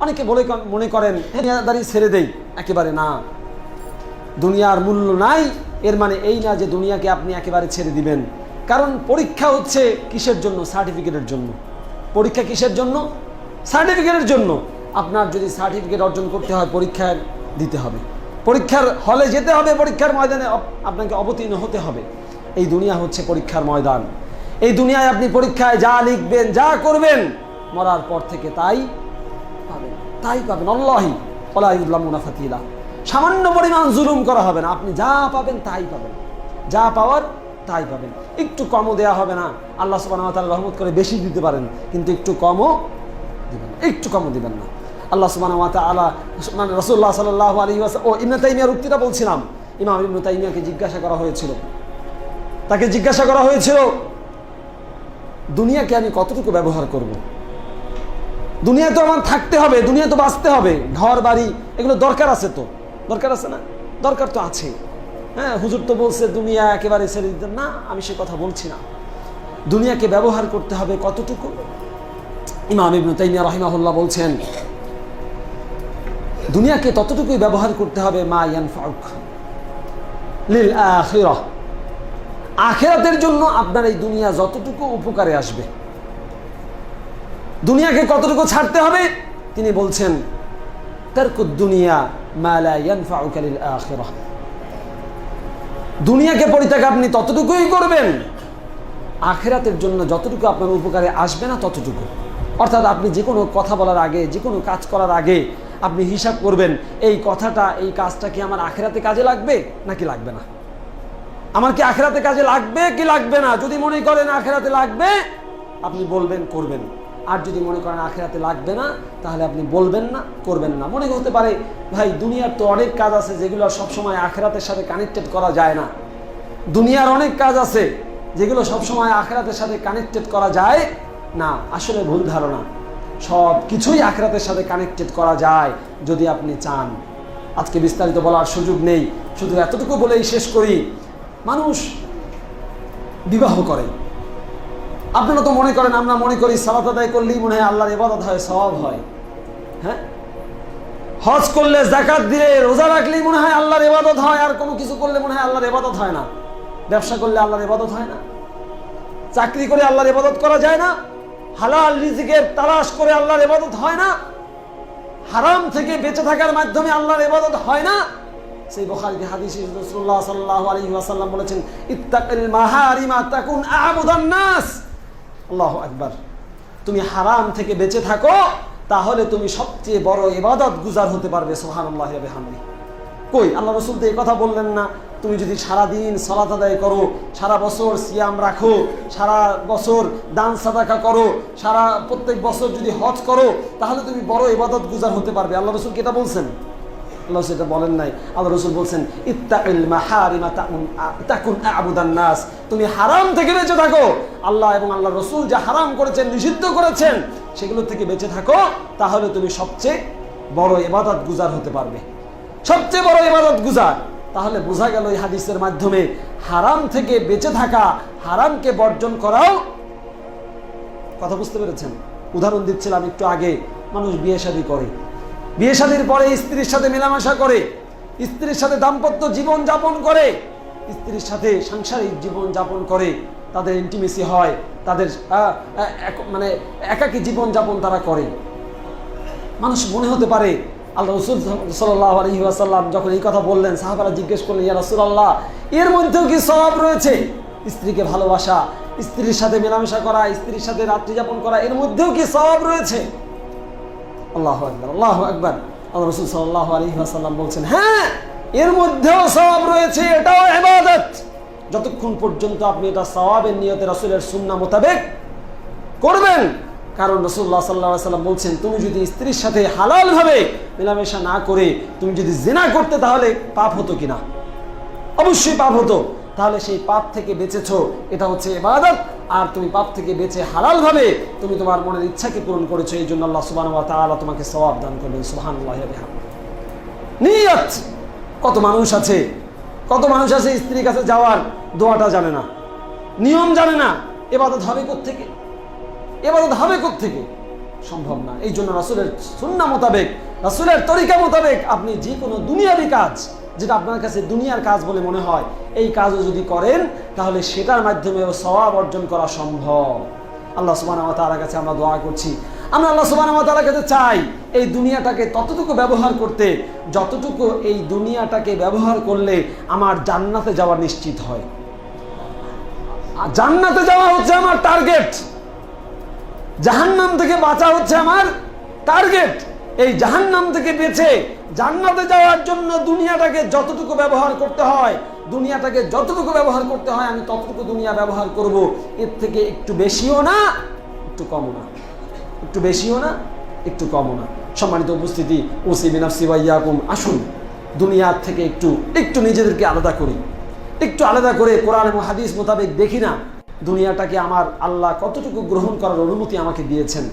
অনেকে বলে মনে করেন দুনিয়াদারি ছেড়ে দেই। একেবারে না। দুনিয়ার মূল্য নাই, এর মানে এই না যে দুনিয়াকে আপনি একেবারে ছেড়ে দিবেন। কারণ পরীক্ষা হচ্ছে কিসের জন্য? সার্টিফিকেটের জন্য। পরীক্ষা কিসের জন্য? সার্টিফিকেটের জন্য। আপনার যদি সার্টিফিকেট অর্জন করতে হয়, পরীক্ষা দিতে হবে। পরীক্ষার হলে যেতে হবে, পরীক্ষার ময়দানে আপনাকে অবতীর্ণ হতে হবে। এই দুনিয়া হচ্ছে পরীক্ষার ময়দান। এই দুনিয়ায় আপনি পরীক্ষায় যা লিখবেন, যা করবেন, মরার পর থেকে তাই পাবেন, তাই পাবেন। আল্লাহি ওলাইউল্লাহ মুনাফাতিলা সামান্য পরিমাণ জুলুম করা হবে না। আপনি যা পাবেন তাই পাবেন। যা পাওয়ার তাই পাবেন। একটু কমও দেয়া হবে না। আল্লাহ সুবাহ তাআলা রহমত করে বেশি দিতে পারেন, কিন্তু একটু কমও দিবেন একটু কমও দিবেন না। আল্লাহ সুবাহ তাআলা মানে রসুল্লাহ সাল্লাহ আলী ও ইবনে তাইমিয়ার উক্তিটা বলছিলাম। ইমাম ইবনে তাইমিয়াকে জিজ্ঞাসা করা হয়েছিল। তাকে জিজ্ঞাসা করা হয়েছিল, দুনিয়াকে আমি কতটুকু ব্যবহার করব। দুনিয়া তো আমার থাকতে হবে দুনিয়া তো বাঁচতে হবে। ঘর, বাড়ি, এগুলো দরকার আছে তো। দরকার আছে না? দরকার তো আছে। হ্যাঁ হুজুর তো বলছে, দুনিয়া একেবারে ছেড়ে দিতে না, আমি সে কথা বলছি না। দুনিয়াকে ব্যবহার করতে হবে কতটুকু? ইমাম ইবনু তাইমিয়া রাহিমাহুল্লাহ বলছেন, দুনিয়াকে ততটুকুই ব্যবহার করতে হবে, মা ইয়ানফাউক, লিল আখিরাহ। আখেরাতের জন্য আপনার এই দুনিয়া যতটুকু উপকারে আসবে। দুনিয়াকে কতটুকু ছাড়তে হবে? তিনি বলছেন তারকুদ দুনিয়া দুনিয়াকে পরিত্যাগ আপনি ততটুকুই করবেন, আখেরাতের জন্য যতটুকু আপনার উপকারে আসবে না ততটুকু। অর্থাৎ আপনি যে কোনো কথা বলার আগে, যে কোনো কাজ করার আগে আপনি হিসাব করবেন, এই কথাটা, এই কাজটা কি আমার আখেরাতে কাজে লাগবে নাকি লাগবে না? আমার কি আখেরাতে কাজে লাগবে কি লাগবে না? যদি মনে করেন আখেরাতে লাগবে, আপনি বলবেন, করবেন। আর যদি মনে করেন আখেরাতে লাগবে না, তাহলে আপনি বলবেন না, করবেন না। মনে হতে পারে, ভাই, দুনিয়ার তো অনেক কাজ আছে যেগুলো সবসময় আখেরাতের সাথে কানেক্টেড করা যায় না। দুনিয়ার অনেক কাজ আছে যেগুলো সবসময় আখেরাতের সাথে কানেক্টেড করা যায় না। আসলে ভুল ধারণা। সব কিছুই আখেরাতের সাথে কানেক্টেড করা যায় যদি আপনি চান। আজকে বিস্তারিত বলার সুযোগ নেই। শুধু এতটুকু বলেই শেষ করি, মানুষ বিবাহ করে। আপনারা তো মনে করেন, আমরা মনে করি সালাত আদায় করলেই মনে হয় আল্লাহর ইবাদত হয় সব হয়। হ্যাঁ? হজ করলে জাকাত দিলে, রোজা রাখলেই মনে হয় আল্লাহর ইবাদত হয়, আর কোনো কিছু করলে মনে হয় আল্লাহর ইবাদত হয় না। ব্যবসা করলে আল্লাহর ইবাদত হয় না। চাকরি করে আল্লাহর ইবাদত করা যায় না। হালাল রিজিকের তালাশ করে আল্লাহর ইবাদত হয় না। হারাম থেকে বেঁচে থাকার মাধ্যমে আল্লাহর ইবাদত হয় না। সেই বুখারীতে হাদিসে রাসূলুল্লাহ সাল্লাল্লাহু আলাইহি ওয়াসাল্লাম বলেছেন, ইত্তাকিল মাহারিমা তাকুন আবুদান নাস। আল্লাহু আকবার। তুমি হারাম থেকে বেঁচে থাকো, তাহলে তুমি সবচেয়ে বড় ইবাদত গুজার হতে পারবে ওয়া বিহামদিহি কই, আল্লাহ রসুল তো এই কথা বললেন না। তুমি যদি সারা দিন সলাত আদায় করো, সারা বছর সিয়াম রাখো, সারা বছর দান সাদাকা করো, সারা প্রত্যেক বছর যদি হজ করো, তাহলে তুমি বড় ইবাদত গুজার হতে পারবে। আল্লাহ রসুল কি এটা বলছেন? আল্লাহ সেটা বলেন নাই। আল্লাহ রসুল বলছেন ইত্তাকিল মাহারিমা তাকুন আবুদান নাস। তুমি হারাম থেকে বেঁচে থাকো। আল্লাহ এবং আল্লাহ রসুল যা হারাম করেছেন, নিষিদ্ধ করেছেন, সেগুলো থেকে বেঁচে থাকো, তাহলে তুমি সবচেয়ে বড় ইবাদত গুজার হতে পারবে। সবচেয়ে বড় ইবাদত গুজার। তাহলে বোঝা গেল এই হাদিসের মাধ্যমে হারাম থেকে বেঁচে থাকা, হারামকে বর্জন করাও কথা বুঝতে পেরেছেন? উদাহরণ দিচ্ছিলাম একটু আগে, মানুষ বিয়ে শাদী করে। বিয়ে শাদীর পরে স্ত্রীর সাথে মেলামেশা করে, স্ত্রীর সাথে দাম্পত্য জীবন যাপন করে, স্ত্রীর সাথে সাংসারিক জীবন যাপন করে তাদের ইন্টিমেসি হয়, তাদের মানে একাকী জীবন যাপন তারা করে। মানুষ মনে হতে পারে, আল্লাহ রসুল সাল্লাহ আলহি আসাল্লাম যখন এই কথা বললেন, সাহাবারা জিজ্ঞেস করলেন, ইয়া রসুল আল্লাহ এর মধ্যেও কি সব রয়েছে? স্ত্রীকে ভালোবাসা, স্ত্রীর সাথে মেলামেশা করা, স্ত্রীর সাথে রাত্রি যাপন করা, এর মধ্যেও কি সব রয়েছে? আল্লাহ একবার আল্লাহ একবার আল্লাহ রসুল সাল্লাহ আলহি আসাল্লাম বলছেন হ্যাঁ এর মধ্যেও সব রয়েছে, এটাও এবাদত যতক্ষণ পর্যন্ত আপনি এটা সওয়াবের নিয়তে রসুলের সুন্না মোতাবেক করবেন। কারণ রসুল্লাহ সাল্লাহ সাল্লাম বলছেন, তুমি যদি স্ত্রীর সাথে হালালভাবে মেলামেশা না করে, তুমি যদি জেনা করতে, তাহলে পাপ হতো কিনা? অবশ্যই পাপ হতো। তাহলে সেই পাপ থেকে বেঁচেছো, এটা হচ্ছে ইবাদত। আর তুমি পাপ থেকে বেঁচে হালালভাবে তুমি তোমার মনের ইচ্ছাকে পূরণ করেছ, এই জন্য আল্লাহ সুবাহ তোমাকে সওয়াব দান করবেন। সুবহানাল্লাহ নিয়ত! কত মানুষ আছে, কত মানুষ আছে স্ত্রীর কাছে যাওয়ার দোয়াটা জানে না, নিয়ম জানে না, এবাদত হবে থেকে এবাদত হবে থেকে সম্ভব না। এই জন্য রাসুলের সুন্না মোতাবেক, রাসুলের তরিকা মোতাবেক আপনি যে কোনো দুনিয়াবি কাজ যেটা আপনার কাছে দুনিয়ার কাজ বলে মনে হয়, এই কাজও যদি করেন, তাহলে সেটার মাধ্যমে সওয়াব অর্জন করা সম্ভব। আল্লাহ সুবাহ তালার কাছে আমরা দোয়া করছি। আমরা আল্লাহ সুবাহ তালার কাছে চাই, এই দুনিয়াটাকে ততটুকু ব্যবহার করতে, যতটুকু এই দুনিয়াটাকে ব্যবহার করলে আমার জান্নাতে যাওয়া নিশ্চিত হয়। জান্নাতে যাওয়া হচ্ছে আমার টার্গেট জাহান্নাম থেকে বাঁচা হচ্ছে আমার টার্গেট এই জাহান্নাম থেকে বেঁচে জান্নাতে যাওয়ার জন্য দুনিয়াটাকে যতটুকু ব্যবহার করতে হয়, দুনিয়াটাকে যতটুকু ব্যবহার করতে হয়, আমি ততটুকু দুনিয়া ব্যবহার করব। এর থেকে একটু বেশিও না, একটু কমও না। একটু বেশিও না, একটু কমও না। সম্মানিত উপস্থিতি ওসি বিনাফসি ওয়াইয়াকুম আসুন, দুনিয়ার থেকে একটু একটু নিজেদেরকে আলাদা করি। একটু আলাদা করে কোরআন এবং হাদিস মোতাবেক দেখি না, দুনিয়াটাকে আমার আল্লাহ কতটুকু গ্রহণ করার অনুমতি আমাকে দিয়েছেন।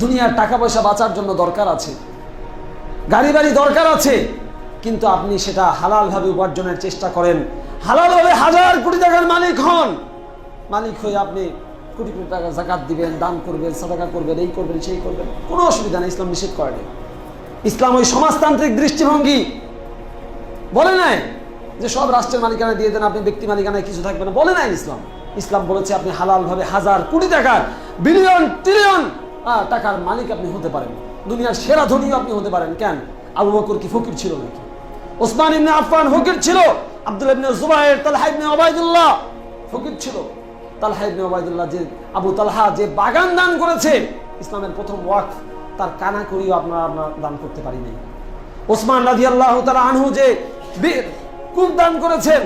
দুনিয়ার টাকা পয়সা বাঁচার জন্য দরকার আছে। গাড়ি বাড়ি দরকার আছে, কিন্তু আপনি সেটা হালালভাবে উপার্জনের চেষ্টা করেন। হালালভাবে হাজার কোটি টাকার মালিক হন। মালিক হয়ে আপনি কোটি কোটি টাকা জাকাত দিবেন, দান করবেন, সাদাকা করবেন, এই করবেন, সেই করবেন। কোনো অসুবিধা নেই, ইসলাম নিষেধ করেনি ইসলাম ওই সমাজতান্ত্রিক দৃষ্টিভঙ্গি। বলে নাই যে সব রাষ্ট্রের মালিকানা দিয়ে দেন, আপনি ব্যক্তি মালিকানায় কিছু থাকবে না। বলে নাই ইসলাম। ইসলাম বলেছে আপনি হালালভাবে হাজার কোটি টাকার বিলিয়ন ট্রিলিয়ন টাকার মালিক আপনি হতে পারেন। দুনিয়ার সেরা ধনীও আপনি হতে পারেন। কেন? আবু বকর কি ফকির ছিল নাকি? ওসমান ইবনে আফফান ফকির ছিল। আব্দুল ইবনে জুবাইর, তালহা ইবনে ওবাইদুল্লাহ ফকির ছিল। তালহা ইবনে ওবাইদুল্লাহ যে, আবু তালহা যে বাগান দান করেছে, ইসলামের প্রথম ওয়াকফ, তার কানা করিও আপনারা আমরা দান করতে পারি নাই। ওসমান রাজি আল্লাহ তারা আনহু যে কূপ দান করেছেন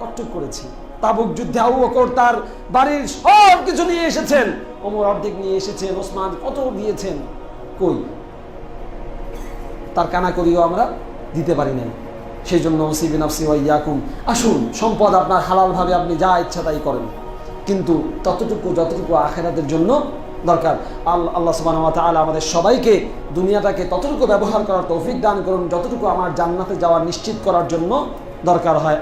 কট্টক করেছি তাবুক যুদ্ধে আবু তার বাড়ির সব কিছু নিয়ে এসেছেন। ওমর অর্ধেক নিয়ে এসেছেন, ওসমান কত দিয়েছেন? কই? তার কানা করিও আমরা দিতে পারি নাই। সেই জন্য ওসিবিন আফসি ইয়াকুম। আসুন, সম্পদ আপনার হালালভাবে আপনি যা ইচ্ছা তাই করেন। কিন্তু ততটুকু, যতটুকু আখেরাতের জন্য দরকার আল্লাহ আল্লাহ সুবহানাহু ওয়া তাআলা আমাদের সবাইকে দুনিয়াটাকে ততটুকু ব্যবহার করার তৌফিক দান করুন, যতটুকু আমার জান্নাতে যাওয়া নিশ্চিত করার জন্য দরকার হয়।